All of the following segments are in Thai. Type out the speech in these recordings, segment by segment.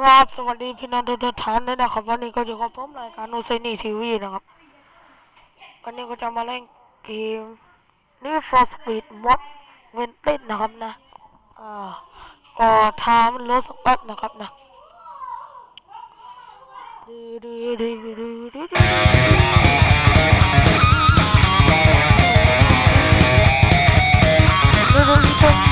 ครับสวัสดีพี่น้องทุกท่านด้นะครับวันนี้ก็อยู่กับผมรายการโนเซนี่ทีวีนะครับวันนี้ก็จะมาเล่นเกมนี่ฟอร์สปีดม็อบเวนเติดนะครับนะอ่าก็ทามันลดสักแป๊บนะครับนะดูดูดูดูดูดูดู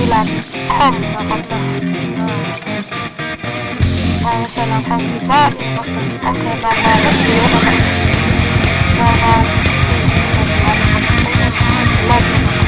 ที่รักท่านนะครับทางสนองทางที่บ้านก็คือตั้งใจมาแล้วก็คือมาแล้วมาแล้วมาแล้ว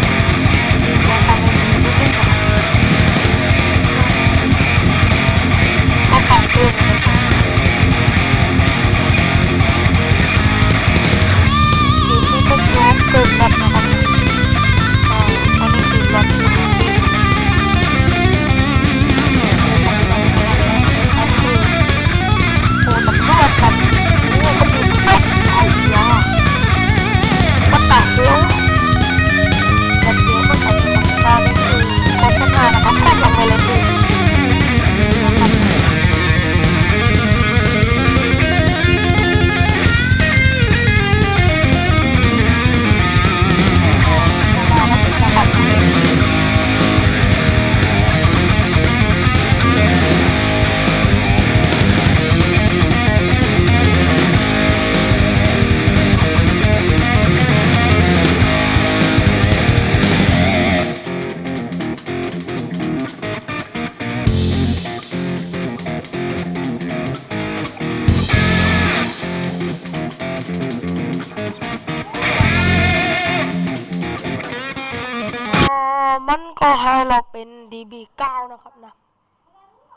าวนะครับนะ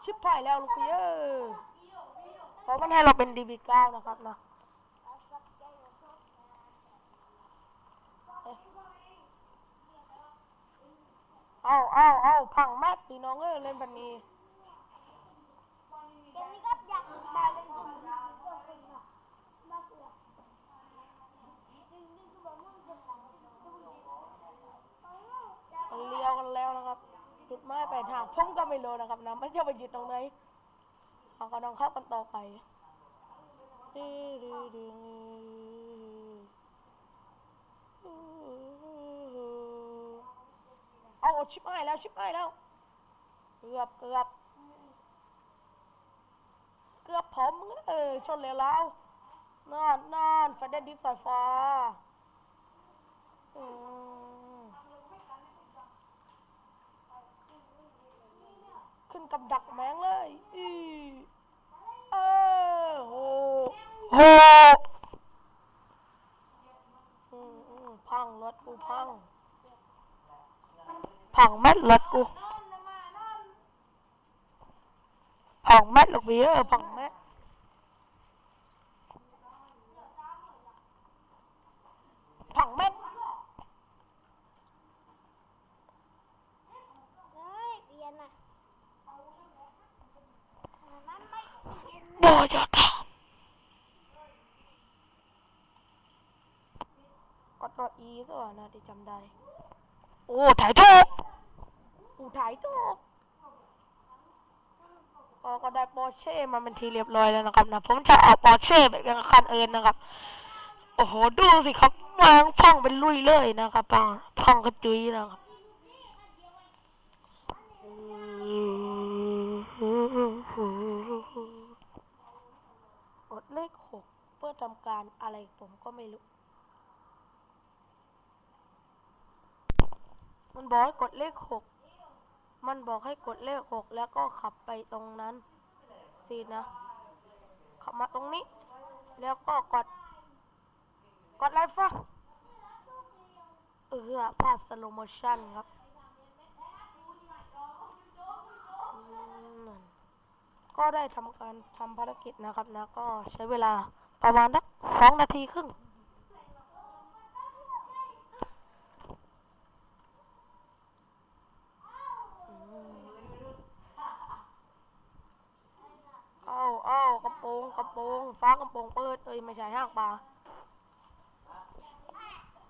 ชิบหายแล้วลูกพี่เออเพราะมันให้เราเป็น DB9 นะครับนะเอาเอาเอาพังมากพี่น้องเอ้ยเล่นแบบนนี้เกมนี้ก็อยากมาเล่นกับมันก็เป็นอะน่าเกลียดจริงๆคือแบบมันเป็นหนังที่ดูดีเออ มันเลี้ยวกันแล้วนะครับ จุดหมายปลายทางผมก็ไม่รู้นะครับนะไม่ใช่ไปหยุดตรงไหนเราก็ต้องเข้ากันต่อไปเอาชิบหายแล้วชิบหายแล้วเกือบเกือบเกือบผมเออชนเลยแล้วนานนานไฟได้ดิฟสายฟ้าอืม ขึ้นกับดักแมงเลยอีเออโหโหอืมอืมพังรถกูพัง พังแม็ดรถกู พังแม็ดลูกเบี้ยพังแม็ดพังแม็ด เฮ้ยเรียนอะมันไม่เรียน บ่จะทำ กดตัวอีสักวันนะที่จำได้ โอ้ถ่ายถูกโอ้ถ่ายถูกก็ก็ได้ปอร์เช่มาเป็นทีเรียบร้อยแล้วนะครับนะผมจะเอาปอร์เช่แบบยังคันเอินนะครับ โอ้โหดูสิครับวางพังเป็นลุยเลยนะครับพังพังกระจุยนะครับกดเลขหกเพื่อทำการอะไรผมก็ไม่รู้ มันบอกให้กดเลขหกมันบอกให้กดเลขหกแล้วก็ขับไปตรงนั้นสินะ ขับมาตรงนี้ แล้วก็กด กดไลฟ์ฟะเออภาพสโลโมชันครับก็ได้ทำการทำภารกิจนะครับนะ ก็ใช้เวลาประมาณสักสองนาทีครึ่ง อาเอากระโปรงกระโปรงฟ้ากระโปรงเปิดเอ้ยไม่ใช่ห้างปลา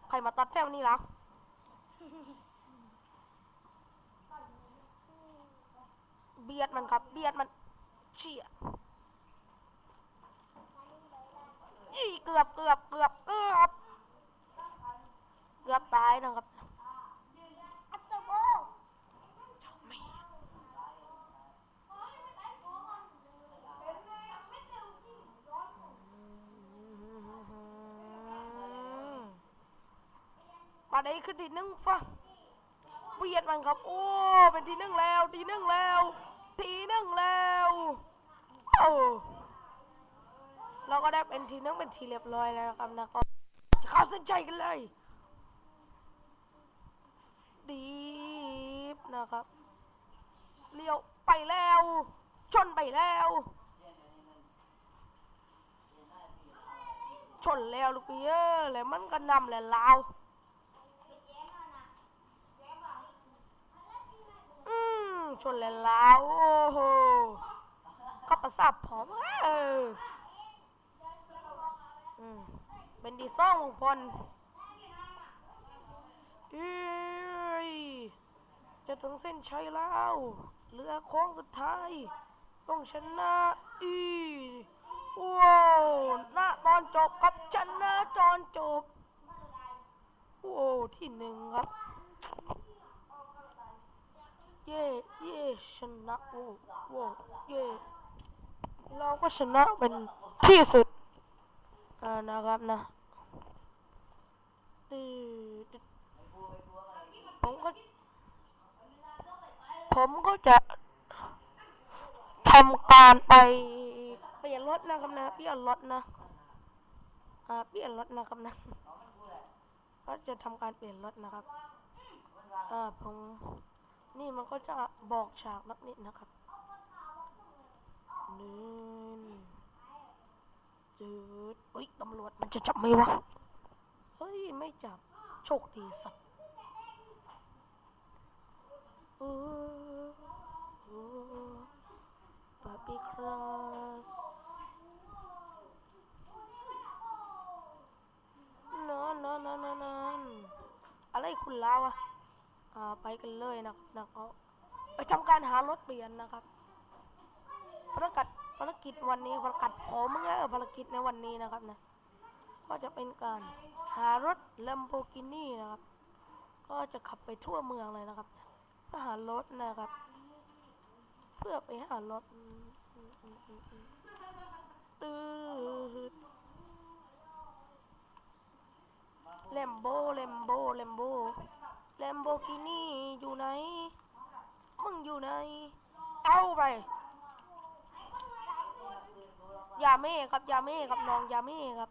ใครมาตัดแฟวนี่ล่ะเบียดมันครับ เบียดมันเชี่ยยี่เกือบเกือบเกือบเกือบเกือบตายนะครับ อัตโตโบ มาได้ขึ้นทีหนึ่งฟังเบียดมันครับ โอ้ เป็นทีหนึ่งแล้ว ทีหนึ่งแล้ว ทีหนึ่งแล้วโอ้เราก็ได้เป็นทีหนึ่งเป็นทีเรียบร้อยแล้วครับนะก็เข้าเส้นใจกันเลย ดีบนะครับเลี้ยวไปแล้ว ชนไปแล้ว ชนแล้วลูกพี่เอ้ยแล้วมันก็นำแหละลาว อืม ชนแล้วลาวโอ้โหขับประสาทผอมเออเป็นดีซ่องของพลเอ้ยจะถึงเส้นชัยแล้วเหลือโค้งสุดท้าย ต้องชนะอีว้าวหน้าตอนจบกับชนะตอนจบ โอ้ที่หนึ่งครับ เย่เย่ชนะโว้โว้เย่เราก็ชนะเป็นที่สุดอ่านะครับนะผมก็ ผมก็จะทำการไปเปลี่ยนรถนะครับนะเปลี่ยนรถนะอ่าเปลี่ยนรถนะครับนะก็จะทำการเปลี่ยนรถนะครับอ่าผม นี่มันก็จะบอกฉากนักนิดนะครับหนึ่จืดเฮ้ยตำรวจมันจะจับไหมวะ เฮ้ย ไม่จับ โชคดีสัตว์เออเออบาร์บี้ครัสนอนนอนนอนนอนนอนอะไรคุณลาวอะ ไปกันเลยนะครับนะเอาไปทำการหารถเปลี่ยนนะครับภารกิจภารกิจวันนี้ภารกิจผมไงเออภารกิจในวันนี้นะครับนะก็จะเป็นการหารถ Lamborghini นะครับ ก็จะขับไปทั่วเมืองเลยนะครับเพื่อหารถนะครับ เพื่อไปหารถอืมอืมอืมอืมอืมตืดเลมโบเลมโบเลมโบ แลมโบกินี่อยู่ไหน มึงอยู่ไหน เอาไป ยาเม่ครับ ยาเม่ครับ น้องยาเม่ครับ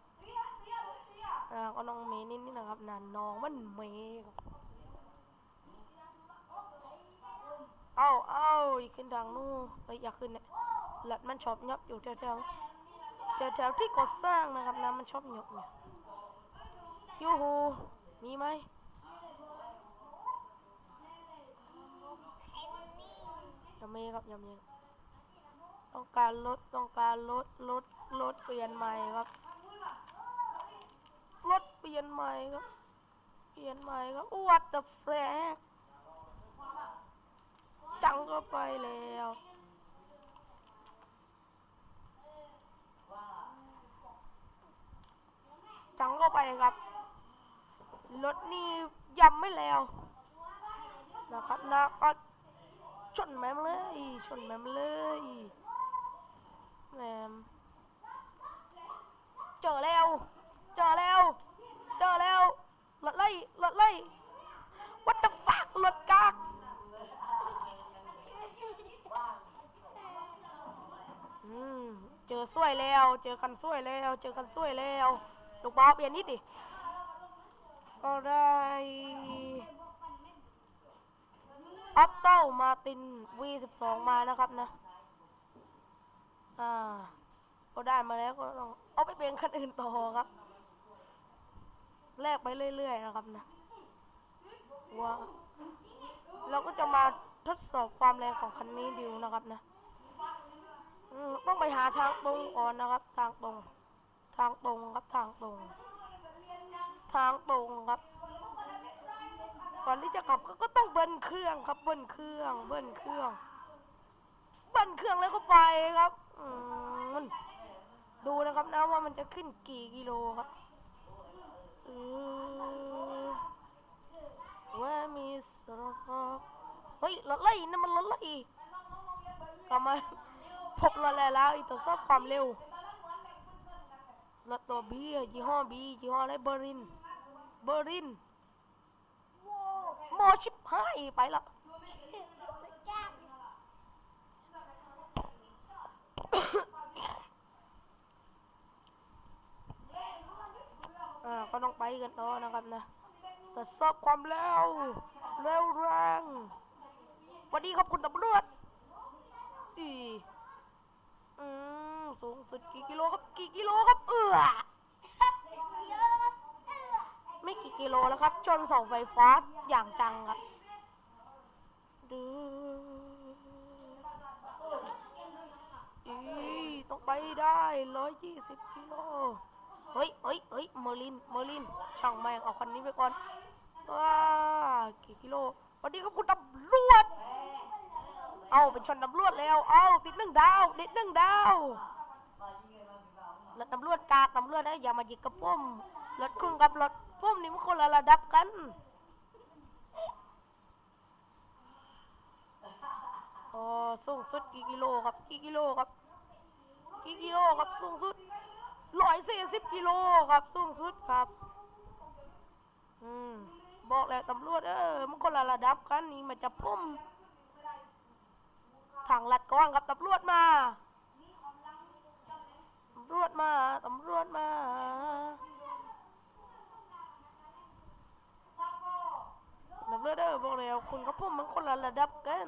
อ่า ก็น้องเมนี่นี่นะครับน่ะน้องมันเมครับเอาเอาอีกขึ้นทางนู้นเอ้ย อย่าขึ้นเนี่ยหลัดมันชอบยับอยู่แถวแถวแถวแถวๆที่ก่อสร้างนะครับนะมันชอบหยบเนี่ยยูฮูมีไหม อย่ามีครับอย่ามีต้องการลดต้องการลดลดลดเปลี่ยนใหม่ครับรถเปลี่ยนใหม่ครับ เปลี่ยนใหม่ครับวัดเดอะแฟกจังก็ไปแล้วจังก็ไปครับรถนี่ยำไม่แล้วนะครับนะก็ ชนแมมเลย ชนแมมเลยแมมเจอแล้วเจอแล้วเจอแล้วรถไล่รถไล่ what the fuck รถกากเจอสวยแล้ว เจอกันสวยแล้ว เจอกันสวยแล้วลูกบ้าสเปลี่ยนนิดดิก็ได้ อัปเต้ามาติน V12 มานะครับนะ อ่า ก็ได้มาแล้วก็ต้องเอาไปเป็นคันอื่นต่อครับ แลกไปเรื่อยๆนะครับนะว่าเราก็จะมาทดสอบความแรงของคันนี้ดูนะครับนะอืมต้องไปหาทางตรงก่อนนะครับ ทางตรง ทางตรงครับ ทางตรง ทางตรงครับ ก่อนที่จะขับก็ก็ต้องเบิ้ลเครื่องครับเบิ้ลเครื่องเบิ้ลเครื่องเบิ้ลเครื่องแล้วก็ไปครับอืมดูนะครับนะว่ามันจะขึ้นกี่กิโลครับอืมว่ามีสระเฮ้ยรถไล่นั่นมันรถไล่กลับมาพบรถแล้วแล้วอีกตัวชอบความเร็วรถตัวบียี่ห้อบียี่ห้ออะไรเบอร์รินเบอร์ริน โมชิบหายไปละยากอ่าก็ต้องไปกันต่อนะครับนะแตรวจสอบความเร็วเร็วแรงสวัสดีครับคุณตำรวจอีอืมสูงสุดกี่กิโลครับ กี่กิโลครับ เออ ไม่กี่กิโลแล้วครับ ชนเสาไฟฟ้าอย่างจังครับดูอีต้องไปได้ร้อยยี่สิบกิโลเฮ้ยเฮ้ยเฮ้ยเมอร์ลินเมอร์ลิน ช่างแม่งเอาคันนี้ไปก่อนว้ากี่กิโลวัสดีครับคุณตำรวจ เอาเป็นชนตำรวจแล้ว เอาติดหนึ่งดาวติดหนึ่งดาวรถตำรวจกากตำรวจนะอย่ามาหยิกกับผมรถคุณกับรถ ผมนี่มันคนละระดับกัน อ๋อสูงสุดกี่กิโลครับกี่กิโลครับกี่กิโลครับสูงสุดร้อยสี่สิบกิโลครับสูงสุดครับ อืมบอกแล้วตำรวจเออมันคนละระดับกันนี่มันจะพุ่มทางลัดก้อนครับตำรวจมาตำรวจมาตำรวจมาตำรวจ เออบอกแล้วคุณกับผมมันคนละระดับกัน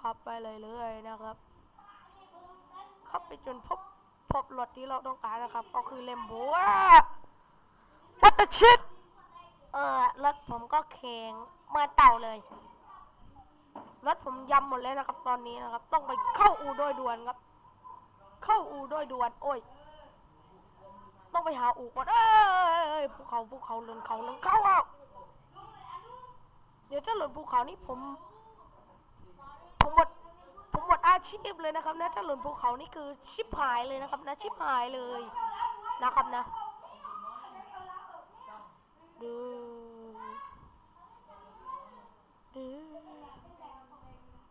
ขับไปเรื่อยๆนะครับขับไปจนพบพบรถที่เราต้องการนะครับ ก็คือเลมโบวัตชิตเออรถผมก็แข็งเมื่อเต่าเลยรถผมยำหมดเลยนะครับ ตอนนี้นะครับ ต้องไปเข้าอู่โดยด่วนครับ เข้าอู่โดยด่วน โอ้ย ต้องไปหาอู่ก่อนเอ้ยภูเขาภูเขาเลินเขาเลินเขาอะเดี๋ยวถ้าหล่นภูเขานี่ผม ผมหมดผมหมดอาชีพเลยนะครับนะถ้าหล่นภูเขานี่คือชิบหายเลยนะครับนะชิบหายเลยนะครับนะดูดู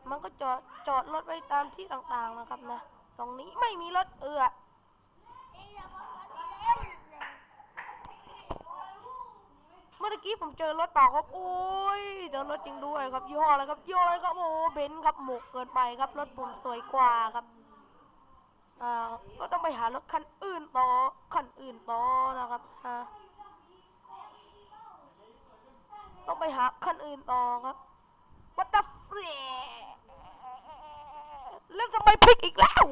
มันก็จอดจอดรถไว้ตามที่ต่างๆนะครับนะ ตรงนี้ไม่มีรถเอือเอ็งอย่ามาเล่นเลยเมื่อกี้ผมเจอรถเปล่าครับโอ้ยเจอรถจริงด้วยครับยี่ห้ออะไรครับยี่ห้ออะไรครับโอ้เบนซ์ครับหมกเกินไปครับรถผมสวยกว่าครับอ่าก็ต้องไปหารถคันอื่นต่อคันอื่นต่อนะครับอ่าต้องไปหาคันอื่นต่อครับ What the f r e a แล้วทำไมพลิกอีกแล้ว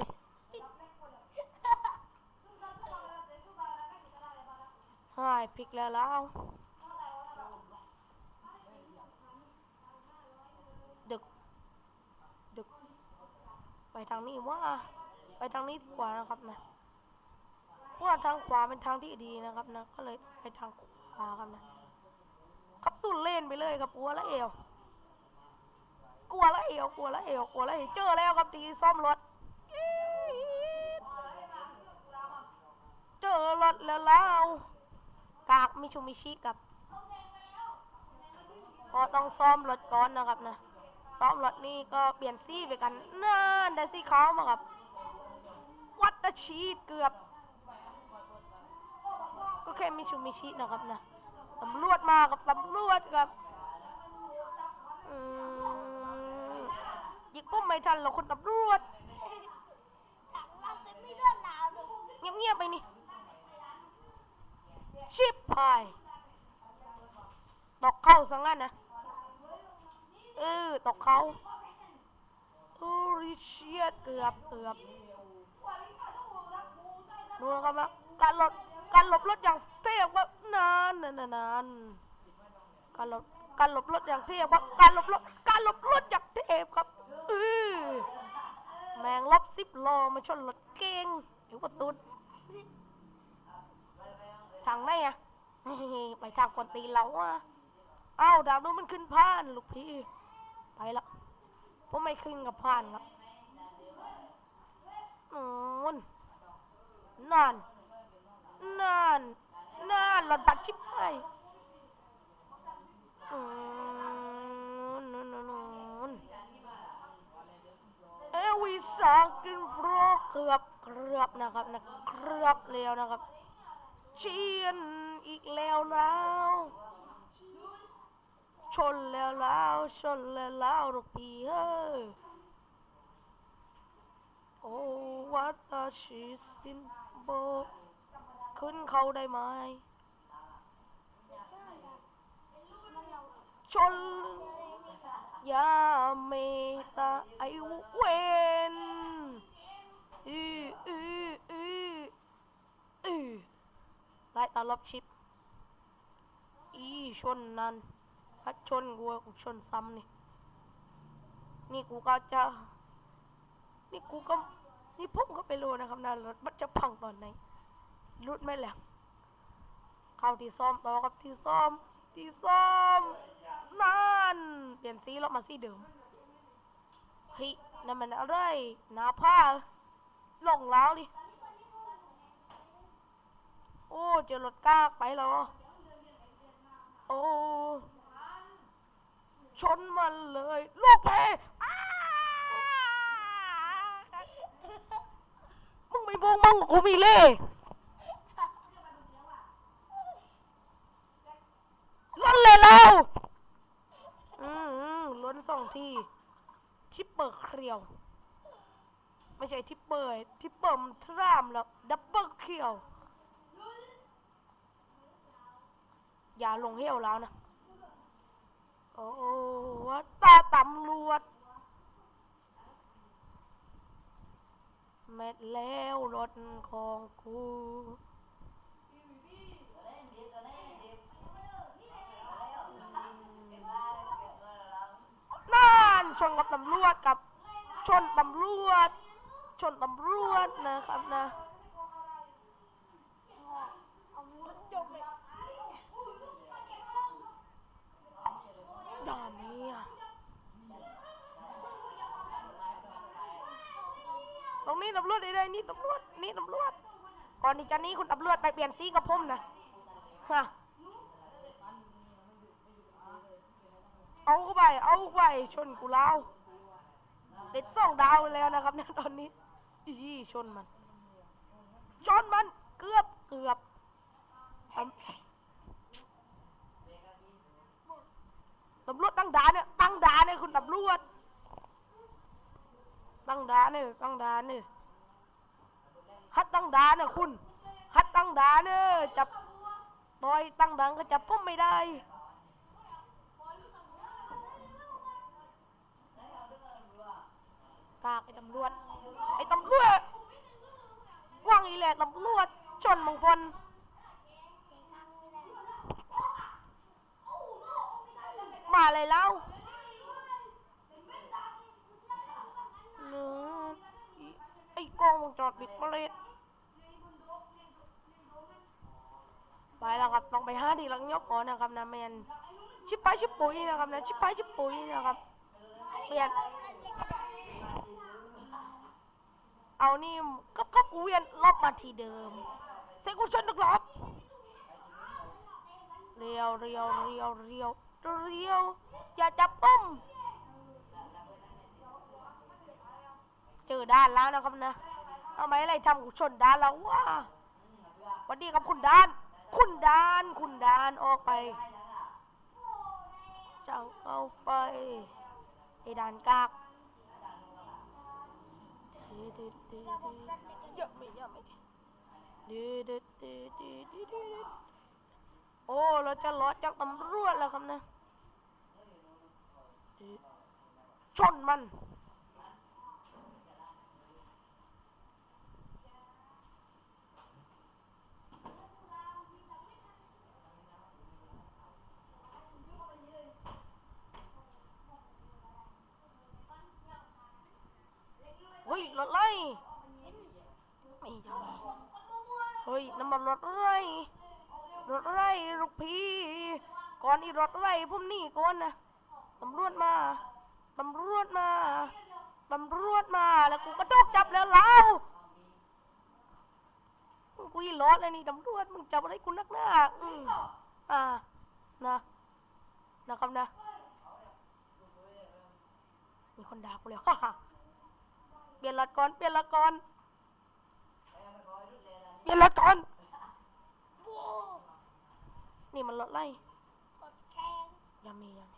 ใช่พลิกแล้วแล้วดึกดึกไปทางนี้ว่า ไปทางนี้ดีกว่านะครับนะเพราะว่าทางขวาเป็นทางที่ดีนะครับนะ ก็เลยไปทางขวาครับนะ ขับสุดเล่นไปเลยครับกลัวละเอว กลัวละเอว กลัวละเอว กลัวละเอว เจอแล้วครับดีซ่อมรถ เจอรถแล้วแล้ว กากมิชูมิชิกับก็ต้องซ่อมรถก่อนนะครับนะซ่อมรถนี่ก็เปลี่ยนสีไปกันนั่นได้สีขาวมาครับวัดตะชีดเกือบ ก็แค่มิชูมิชินะครับนะตำรวจมากับตำรวจครับอืมยิงปุ้มไม่ทันหรอกคุณตำรวจถังเราเป็นไม่เลือดลาวเลยเงียบๆไปนี่ ชิปพายตกเข้าสังงั้นนะเออตกเขาโอ้ริเชียเกือบเกือบดูนะครับนะการหลบการหลบรถอย่างเทพว่านานนานนานการหลบการหลบรถอย่างเทพว่าการหลบรถการหลบรถอย่างเทพครับเออแมงลบสิบโลมาชนรถเก่งเดี๋ยวประตู ทางไหนอะไปทางกวนตีเราอะเอ้าดาวนู้นมันขึ้นผ่านลูกพี่ไปละผมไม่ขึ้นกับผ่านละนู่นนั่นนั่นนั่นหลอนปัดชิบไปอืมนู่นนู่นนู่นเอวิสากินโปรเกือบเกือบนะครับนะเกือบแล้วนะครับ เชียนอีกแล้วแล้ว ชนแล้วแล้วชนแล้วแล้วลูกพี่เฮ้ยโอ้วัตชิสินโบขึ้นเขาได้ไหมชนยาเมตาไอเวนอืออืออืออือ ไล่ตาลบชิป อีชนนั่นพัดชนกูกูชนซ้ำนี่ นี่กูก็จะ นี่กูก็ นี่ผมก็ไปรู้นะครับนะรถมันจะพังตอนไหนรุดไหมแหละเข้าที่ซ่อมต่อกับที่ซ่อม ที่ซ่อม นั่น เปลี่ยนสีแล้วมาสีเดิม เฮ้ยนั่นมันอะไรหนาผ้าลงแล้วดิ โอ้เจอรถกากไปแล้วโอ้ชนมันเลย ลูกเพอ้ามึงไม่บงมึงกูมีเล่ล้นเลยแล้วอืมอืมล้นสองทีทิปเปอร์เครียว ไม่ใช่ทิปเปอร์ทิปเปอร์มันทรามแล้วดับเบิลเครียว อย่าลงเหี้ยวแล้วนะ โอ้วัดตาตำรวจ เม็ดแล้วรถของกูนั่นชนกับตำรวจกับชนตำรวจ ชนตำรวจนะครับนะ เอามือจมเลย ดอนนี้อะต รงนี้ตำรวจได้ๆนี่ตำรวจนี่ตำรวจ ก่อนที่จะนี้คุณตำรวจไปเปลี่ยนสีกับผมนะฮะเอาเข้าไป เอาเข้าไปชนกูแล้วติดสองดาวแล้วนะครับเนี่ยตอนนี้อีชนมัน ชนมันเกือบเกือบตำตำรวจตั้งด่านเนี่ยตั้งด่านเนี่ยคุณตำรวจ ตั้งด่านเนี่ยตั้งด่านเนี่ยฮัดตั้งด่านเนี่ยคุณฮัดตั้งด่านเนี่ยจับต่อยตั้งด่านก็จับผมไม่ได้กากไอ้ตำรวจไอ้ตำรวจว่างอีแหละตำรวจชนบางคนมาเลยแล้วเนื้อไอ้ กล้องวงจรปิดมาเลยไปแล้วครับต้องไปห้าทีหลังยกก่อนนะครับนะแมนชิปไปชิปปุ๋ยนะครับนะชิปไปชิปปุ๋ยนะครับ เปลี่ยน เอานี่ก็ก็กูเวียนรอบมาทีเดิมเซกูชนตกรอบเรียวเรียวเรียวเรียวเรียวอย่าจับป้อม เจอด้านแล้วนะครับนะทำไมอะไรทำกูชนด้านแล้ววะวันดีครับคุณด้าน คุณด้าน คุณด้านออกไปเจ้าเข้าไปไอ้ด้านกากดืดดืดดืดดืดเยอะไม่เยอะไม่ดืดดืดดืดดืดดืดดืดโอ้เราจะรอดจากตำรวจแล้วครับนะชนมัน ฮ้ยรถไล่ไม่ยังเฮ้ยน้ำมันรถไล่รถไล่ลูกพี่ก่อนอีรถไล่ผมนี่ก่อนนะตำรวจมาตำรวจมาตำรวจมาแล้วกูก็ต้องจับแล้วแล้วกูอีรถเลยนี่ตำรวจมึงจับอะไรกูนักหน้าอืมอ่านะนะครับนะมีคนด่ากูเลยฮ่าฮ่า เปลี่ยนละก่อนเปลี่ยนละก่อนเปลี่ยนละก่อนนี่มันรถไล่ยังมียังมี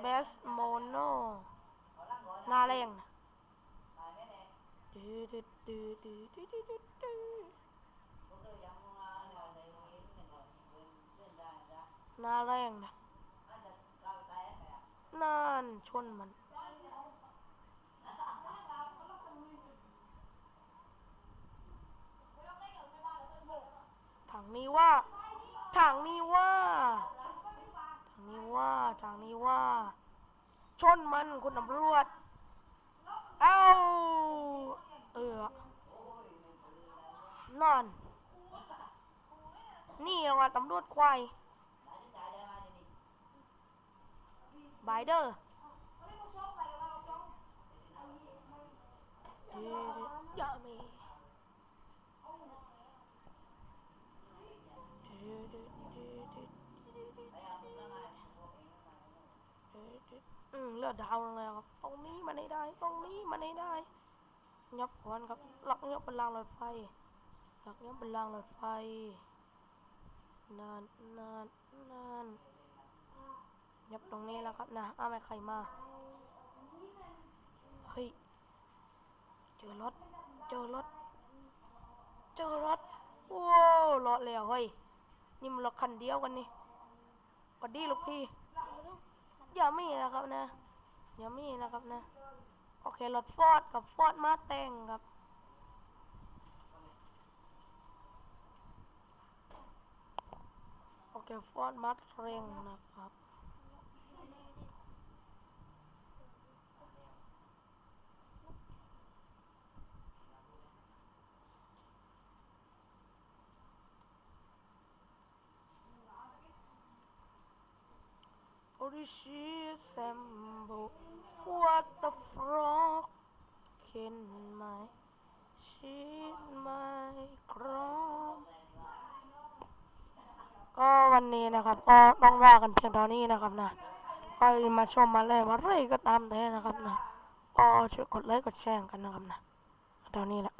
เบสโมโนหนาเรงนะนาแรงนะนั่นชนมัน ทางนี้ว่าทางนี้ว่าทางนี้ว่าทางนี้ว่า ชนมันคุณตำรวจ เอ้า เออนอน นี่รางวัลตำรวจควายบายเดอร์เดี๋ยวๆอย่ามี อืมเลือดดาวลงแล้วครับ ตรงนี้มันให้ได้ ตรงนี้มันให้ได้ยับก่อนครับ หลักเนี้ยเป็นรางรถไฟ หลักเนี้ยเป็นรางรถไฟ นานนานนานยับตรงนี้แล้วครับนะอ้าไม่ใครมา เฮ้ย เจอรถ เจอรถ เจอรถว้าวรถแล้วเฮ้ย นี่มันรถคันเดียวกันนี่กดดีลูกพี่ อย่ามีนะครับนะอย่ามีนะครับนะ โอเครถฟอร์ดกับฟอร์ดมาแต่งครับโอเคฟอร์ดมาเร่งนะครับ Orishi Sambo What the frog Can my shit my crop ก็วันนี้นะครับ ก็ต้องว่ากันเพียงเท่านี้นะครับนะ ก็มาชมมาเลยมาเรื่อยก็ตามแต่นะครับนะ ก็ช่วยกดไลค์กดแชร์กันนะครับนะเท่านี้แหละ